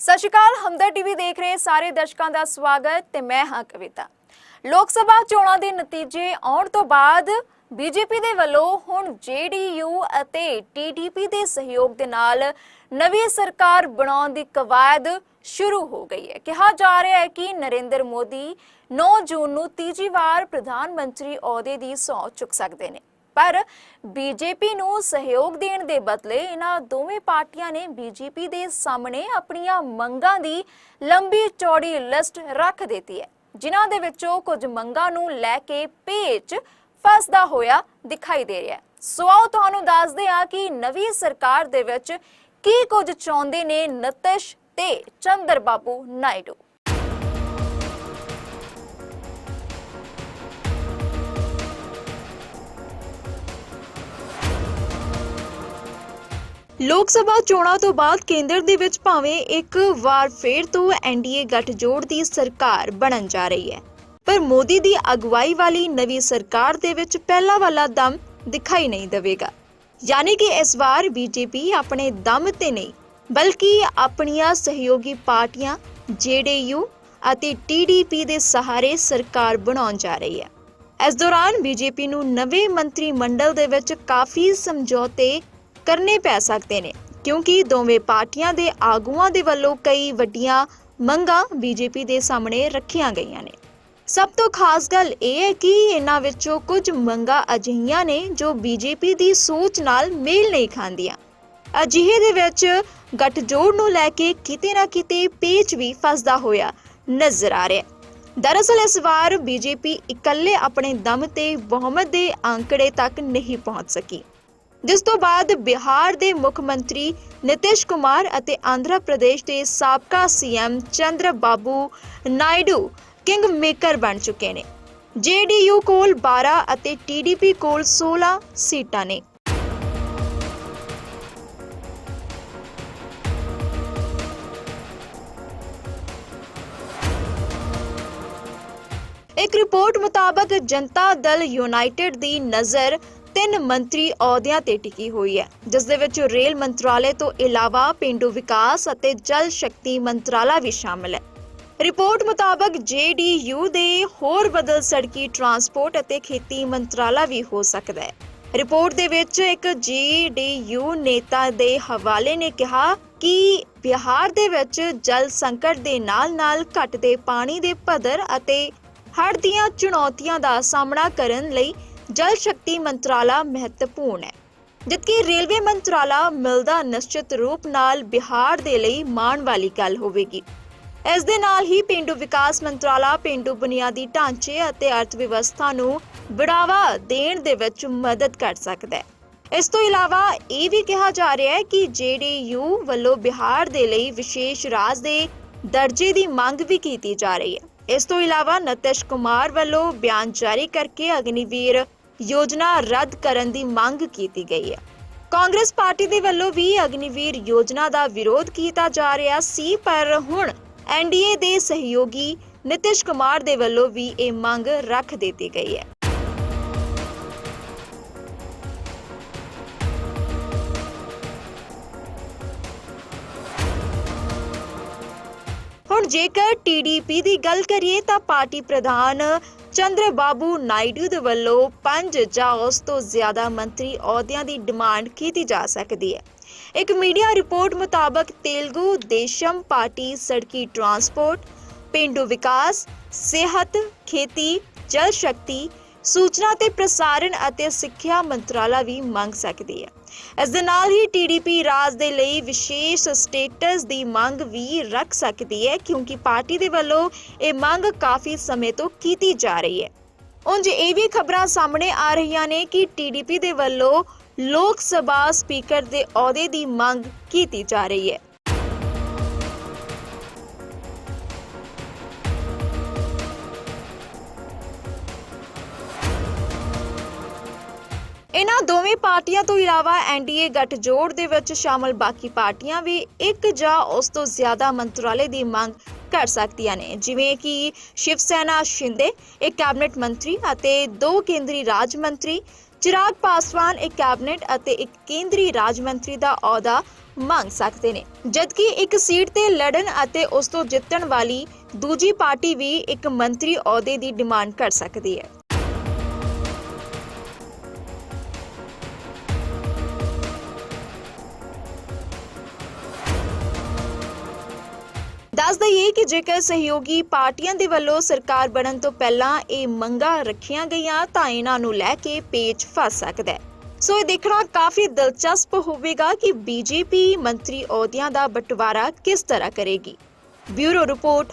ਸਤਿ ਸ਼੍ਰੀ ਅਕਾਲ, ਹਮਦਰ ਟੀਵੀ ਦੇਖ ਰਹੇ ਸਾਰੇ ਦਰਸ਼ਕਾਂ ਦਾ ਸਵਾਗਤ ਤੇ ਮੈਂ ਹਾਂ ਕਵਿਤਾ। ਲੋਕ ਸਭਾ ਚੋਣਾਂ ਦੇ ਨਤੀਜੇ ਆਉਣ ਤੋਂ ਬਾਅਦ ਬੀਜੇਪੀ ਦੇ ਵੱਲੋਂ ਹੁਣ ਜੇਡੀਯੂ ਅਤੇ ਟੀਡੀਪੀ ਦੇ ਸਹਿਯੋਗ ਦੇ ਨਾਲ ਨਵੀਂ ਸਰਕਾਰ ਬਣਾਉਣ ਦੀ ਕਵਾਇਦ ਸ਼ੁਰੂ ਹੋ ਗਈ ਹੈ। ਕਿਹਾ ਜਾ ਰਿਹਾ ਹੈ ਕਿ ਨਰਿੰਦਰ ਮੋਦੀ 9 ਜੂਨ ਨੂੰ ਤੀਜੀ ਵਾਰ ਪ੍ਰਧਾਨ ਮੰਤਰੀ ਅਹੁਦੇ ਦੀ ਸਹੁੰ ਚੁੱਕ ਸਕਦੇ ਨੇ। ਪਰ ਬੀਜੇਪੀ ਨੂੰ ਸਹਿਯੋਗ ਦੇਣ ਦੇ ਬਦਲੇ ਇਹਨਾਂ ਦੋਵੇਂ ਪਾਰਟੀਆਂ ਨੇ ਬੀਜੇਪੀ ਦੇ ਸਾਹਮਣੇ ਆਪਣੀਆਂ ਮੰਗਾਂ ਦੀ ਲੰਬੀ ਚੌੜੀ ਲਿਸਟ ਰੱਖ ਦਿੱਤੀ ਹੈ, ਜਿਨ੍ਹਾਂ ਦੇ ਵਿੱਚੋਂ ਕੁਝ ਮੰਗਾਂ ਨੂੰ ਲੈ ਕੇ ਪੇਚ ਫਸਦਾ ਹੋਇਆ ਦਿਖਾਈ ਦੇ ਰਿਹਾ ਹੈ। ਸੋ ਆਓ ਤੁਹਾਨੂੰ ਦੱਸਦੇ ਹਾਂ ਕਿ ਨਵੀਂ ਸਰਕਾਰ ਦੇ ਵਿੱਚ ਕੀ ਕੁਝ ਚਾਹੁੰਦੇ ਨੇ ਨਤਿਸ਼ ਤੇ ਚੰਦਰ ਬਾਬੂ ਨਾਇਡੂ। ਲੋਕ ਸਭਾ ਚੋਣਾਂ ਤੋਂ ਬਾਅਦ ਕੇਂਦਰ ਦੇ ਵਿੱਚ ਭਾਵੇਂ ਇੱਕ ਵਾਰ ਫੇਰ ਤੋਂ ਐਨਡੀਏ ਗੱਠਜੋੜ ਦੀ ਸਰਕਾਰ ਬਣਨ ਜਾ ਰਹੀ ਹੈ। ਪਰ ਮੋਦੀ ਦੀ ਅਗਵਾਈ ਵਾਲੀ ਨਵੀਂ ਸਰਕਾਰ ਦੇ ਵਿੱਚ ਪਹਿਲਾ ਵਾਲਾ ਦਮ ਦਿਖਾਈ ਨਹੀਂ ਦੇਵੇਗਾ। ਯਾਨੀ ਕਿ ਇਸ ਵਾਰ ਬੀਜੇਪੀ ਆਪਣੇ ਦਮ ਤੇ ਨਹੀਂ, ਬਲਕਿ ਆਪਣੀਆਂ ਸਹਿਯੋਗੀ ਪਾਰਟੀਆਂ ਜੇਡੀਯੂ ਅਤੇ ਟੀਡੀਪੀ ਦੇ ਸਹਾਰੇ ਸਰਕਾਰ ਬਣਾਉਣ ਜਾ ਰਹੀ ਹੈ। ਇਸ ਦੌਰਾਨ ਬੀਜੇਪੀ ਨੂੰ ਨਵੇਂ ਮੰਤਰੀ ਮੰਡਲ ਦੇ ਵਿੱਚ ਕਾਫੀ ਸਮਝੌਤੇ ਕਰਨੇ ਪੈ ਸਕਦੇ ਨੇ, ਕਿਉਂਕਿ ਦੋਵੇਂ ਪਾਰਟੀਆਂ ਦੇ ਆਗੂਆਂ ਦੇ ਵੱਲੋਂ ਕਈ ਵੱਡੀਆਂ ਮੰਗਾਂ ਬੀਜੇਪੀ ਦੇ ਸਾਹਮਣੇ ਰੱਖੀਆਂ ਗਈਆਂ ਨੇ। ਸਭ ਤੋਂ ਖਾਸ ਗੱਲ ਇਹ ਹੈ ਕਿ ਇਹਨਾਂ ਵਿੱਚੋਂ ਕੁਝ ਮੰਗਾਂ ਅਜਿਹੀਆਂ ਨੇ ਜੋ ਬੀਜੇਪੀ ਦੀ ਸੋਚ ਨਾਲ ਮੇਲ ਨਹੀਂ ਖਾਂਦੀਆਂ। ਅਜਿਹੇ ਦੇ ਵਿੱਚ ਗੱਠਜੋੜ ਨੂੰ ਲੈ ਕੇ ਕਿਤੇ ਨਾ ਕਿਤੇ ਪੇਚ ਵੀ ਫਸਦਾ ਹੋਇਆ ਨਜ਼ਰ ਆ ਰਿਹਾ ਦਰਅਸਲ ਇਸ ਵਾਰ ਬੀਜੇਪੀ ਇਕੱਲੇ ਆਪਣੇ ਦਮ ਤੇ ਬਹੁਮਤ ਦੇ ਅੰਕੜੇ ਤੱਕ ਨਹੀਂ ਪਹੁੰਚ ਸਕੀ। ਜਿਸ ਤੋਂ ਬਾਅਦ ਬਿਹਾਰ ਦੇ ਮੁੱਖ ਮੰਤਰੀ ਨਿਤਿਸ਼ ਕੁਮਾਰ ਅਤੇ ਆਂਧਰਾ ਪ੍ਰਦੇਸ਼ ਦੇ ਸਾਬਕਾ CM Chandra Babu Naidu king maker ਬਣ ਚੁੱਕੇ ਨੇ। ਜੇਡੀਯੂ ਕੋਲ 12 ਅਤੇ ਟੀਡੀਪੀ ਕੋਲ 16 ਸੀਟਾਂ ਨੇ। ਇੱਕ ਰਿਪੋਰਟ ਮੁਤਾਬਕ ਜਨਤਾ ਦਲ ਯੂਨਾਈਟਿਡ ਦੀ ਨਜ਼ਰ ਤਿੰਨ ਮੰਤਰੀ ਅਹੁਦਿਆਂ ਤੇ ਟਿਕੀ ਹੋਈ ਹੈ, ਜਿਸ ਦੇ ਵਿੱਚ ਰੇਲ ਮੰਤਰਾਲੇ ਤੋਂ ਇਲਾਵਾ ਪਿੰਡੂ ਵਿਕਾਸ ਅਤੇ ਜਲ ਸ਼ਕਤੀ ਮੰਤਰਾਲਾ ਵੀ ਸ਼ਾਮਲ ਹੈ। ਰਿਪੋਰਟ ਮੁਤਾਬਕ ਜੇਡੀਯੂ ਦੇ ਹੋਰ ਬਦਲ ਸੜਕੀ ਟਰਾਂਸਪੋਰਟ ਅਤੇ ਖੇਤੀ ਮੰਤਰਾਲਾ ਵੀ ਹੋ ਸਕਦਾ ਹੈ। ਰਿਪੋਰਟ ਦੇ ਵਿੱਚ ਇੱਕ ਜੇਡੀਯੂ ਨੇਤਾ ਦੇ ਹਵਾਲੇ ਨੇ ਕਿਹਾ ਕਿ ਬਿਹਾਰ ਦੇ ਵਿੱਚ ਜਲ ਸੰਕਟ ਦੇ ਨਾਲ-ਨਾਲ ਘਟਦੇ ਪਾਣੀ ਦੇ ਪੱਧਰ ਅਤੇ ਹੜ੍ਹ ਦੀਆਂ ਚੁਣੌਤੀਆਂ ਦਾ ਸਾਹਮਣਾ ਕਰਨ ਲਈ ਜਲ ਸ਼ਕਤੀ ਮੰਤਰਾਲਾ ਮਹੱਤਵਪੂਰਨ ਹੈ, ਜਦਕਿ ਰੇਲਵੇ ਮੰਤਰਾਲਾ ਮਿਲਦਾ ਨਿਸ਼ਚਿਤ ਰੂਪ ਨਾਲ ਬਿਹਾਰ ਦੇ ਲਈ ਮਾਣ ਵਾਲੀ ਗੱਲ ਹੋਵੇਗੀ। ਇਸ ਦੇ ਨਾਲ ਹੀ ਪਿੰਡੂ ਵਿਕਾਸ ਮੰਤਰਾਲਾ ਪਿੰਡੂ ਬੁਨਿਆਦੀ ਢਾਂਚੇ ਅਤੇ ਅਰਥ ਵਿਵਸਥਾ ਨੂੰ ਬੜਾਵਾ ਦੇਣ ਦੇ ਵਿੱਚ ਮਦਦ ਕਰ ਸਕਦਾ ਹੈ। ਇਸ ਤੋਂ ਇਲਾਵਾ ਇਹ ਵੀ ਕਿਹਾ ਜਾ ਰਿਹਾ ਹੈ ਕਿ ਜੇਡੀਯੂ ਵੱਲੋਂ ਬਿਹਾਰ ਦੇ ਲਈ ਵਿਸ਼ੇਸ਼ ਰਾਜ ਦੇ ਦਰਜੇ ਦੀ ਮੰਗ ਵੀ ਕੀਤੀ ਜਾ ਰਹੀ ਹੈ। ਇਸ ਤੋਂ ਇਲਾਵਾ ਨਤਿਸ਼ ਕੁਮਾਰ ਵੱਲੋਂ ਬਿਆਨ ਜਾਰੀ ਕਰਕੇ ਅਗਨੀਵੀਰ ਯੋਜਨਾ ਰੱਦ ਕਰਨ ਦੀ ਮੰਗ ਕੀਤੀ ਗਈ ਹੈ। ਕਾਂਗਰਸ ਪਾਰਟੀ ਦੇ ਵੱਲੋਂ ਵੀ ਅਗਨੀਵੀਰ ਯੋਜਨਾ ਦਾ ਵਿਰੋਧ ਕੀਤਾ ਜਾ ਰਿਹਾ ਸੀ, ਪਰ ਹੁਣ ਐਨਡੀਏ ਦੇ ਸਹਿਯੋਗੀ ਨਿਤਿਸ਼ ਕੁਮਾਰ ਦੇ ਵੱਲੋਂ ਵੀ ਇਹ ਮੰਗ ਰੱਖ ਦਿੱਤੀ ਗਈ ਹੈ। ਹੁਣ ਜੇਕਰ ਟੀਡੀਪੀ ਦੀ ਗੱਲ ਕਰੀਏ ਤਾਂ ਪਾਰਟੀ ਪ੍ਰਧਾਨ ਚੰਦਰ ਬਾਬੂ ਨਾਇਡੂ ਦੇ ਵੱਲੋਂ ਪੰਜ ਜਾਂ ਉਸ ਤੋਂ ਜ਼ਿਆਦਾ ਮੰਤਰੀ ਅਹੁਦਿਆਂ ਦੀ ਡਿਮਾਂਡ ਕੀਤੀ ਜਾ ਸਕਦੀ ਹੈ। ਇੱਕ ਮੀਡੀਆ ਰਿਪੋਰਟ ਮੁਤਾਬਕ ਤੇਲਗੂ ਦੇਸ਼ਮ ਪਾਰਟੀ, ਸੜਕੀ ਟਰਾਂਸਪੋਰਟ, ਪਿੰਡੂ ਵਿਕਾਸ, ਸਿਹਤ, ਖੇਤੀ, ਜਲ ਸ਼ਕਤੀ ਸੂਚਨਾ ਤੇ ਪ੍ਰਸਾਰਣ ਅਤੇ ਸਿੱਖਿਆ ਮੰਤਰਾਲਾ ਵੀ ਮੰਗ ਸਕਦੀ ਹੈ। ਇਸ ਦੇ ਨਾਲ ਹੀ ਟੀਡੀਪੀ ਰਾਜ ਦੇ ਲਈ ਵਿਸ਼ੇਸ਼ ਸਟੇਟਸ ਦੀ ਮੰਗ ਵੀ ਰੱਖ ਸਕਦੀ ਹੈ, ਕਿਉਂਕਿ ਪਾਰਟੀ ਦੇ ਵੱਲੋਂ ਇਹ ਮੰਗ ਕਾਫੀ ਸਮੇਂ ਤੋਂ ਕੀਤੀ ਜਾ ਰਹੀ ਹੈ। ਉਂਝ ਇਹ ਵੀ ਖਬਰਾਂ ਸਾਹਮਣੇ ਆ ਰਹੀਆਂ ਨੇ ਕਿ ਟੀਡੀਪੀ ਦੇ ਵੱਲੋਂ ਲੋਕ ਸਭਾ ਸਪੀਕਰ ਦੇ ਅਹੁਦੇ ਦੀ ਮੰਗ ਕੀਤੀ ਜਾ ਰਹੀ ਹੈ। ਇਹਨਾਂ ਦੋਵੇਂ ਪਾਰਟੀਆਂ ਤੋਂ ਇਲਾਵਾ ਐਨਡੀਏ ਗੱਠਜੋੜ ਦੇ ਵਿੱਚ ਸ਼ਾਮਲ ਬਾਕੀ ਪਾਰਟੀਆਂ ਵੀ ਇੱਕ ਜਾਂ ਉਸ ਤੋਂ ਜ਼ਿਆਦਾ ਮੰਤਰਾਲੇ ਦੀ ਮੰਗ ਕਰ ਸਕਦੀਆਂ ਨੇ। ਜਿਵੇਂ ਕਿ ਸ਼ਿਵ ਸੈਨਾ ਸ਼ਿੰਦੇ, ਇੱਕ ਕੈਬਨਿਟ ਮੰਤਰੀ ਅਤੇ ਦੋ ਕੇਂਦਰੀ ਰਾਜ ਮੰਤਰੀ, ਚਿਰਾਗ ਪਾਸਵਾਨ, ਇੱਕ ਕੈਬਨਿਟ ਅਤੇ ਇੱਕ ਕੇਂਦਰੀ ਰਾਜ ਮੰਤਰੀ ਦਾ ਅਹੁਦਾ ਮੰਗ ਸਕਦੇ ਨੇ। ਜਦਕਿ ਇੱਕ ਸੀਟ ਤੇ ਲੜਨ ਅਤੇ ਉਸ ਤੋਂ ਜਿੱਤਣ ਵਾਲੀ ਦੂਜੀ ਪਾਰਟੀ ਵੀ ਇੱਕ ਮੰਤਰੀ ਅਹੁਦੇ ਦੀ ਡਿਮਾਂਡ ਕਰ ਸਕਦੀ ਹੈ। ਦੱਸ ਦਈਏ ਕਿ ਜੇਕਰ ਸਹਿਯੋਗੀ ਪਾਰਟੀਆਂ ਦੇ ਵੱਲੋਂ ਸਰਕਾਰ ਬਣਨ ਤੋਂ ਪਹਿਲਾਂ ਇਹ ਮੰਗਾਂ ਰੱਖੀਆਂ ਗਈਆਂ, ਤਾਂ ਇਹਨਾਂ ਨੂੰ ਲੈ ਕੇ ਪੇਚ ਫਸ ਸਕਦਾ ਹੈ। ਸੋ ਇਹ ਦੇਖਣਾ ਕਾਫੀ ਦਿਲਚਸਪ ਹੋਵੇਗਾ ਕਿ ਬੀਜੇਪੀ ਮੰਤਰੀ ਅਹੁਦਿਆਂ ਦਾ ਬਟਵਾਰਾ ਕਿਸ ਤਰ੍ਹਾਂ ਕਰੇਗੀ। Bureau report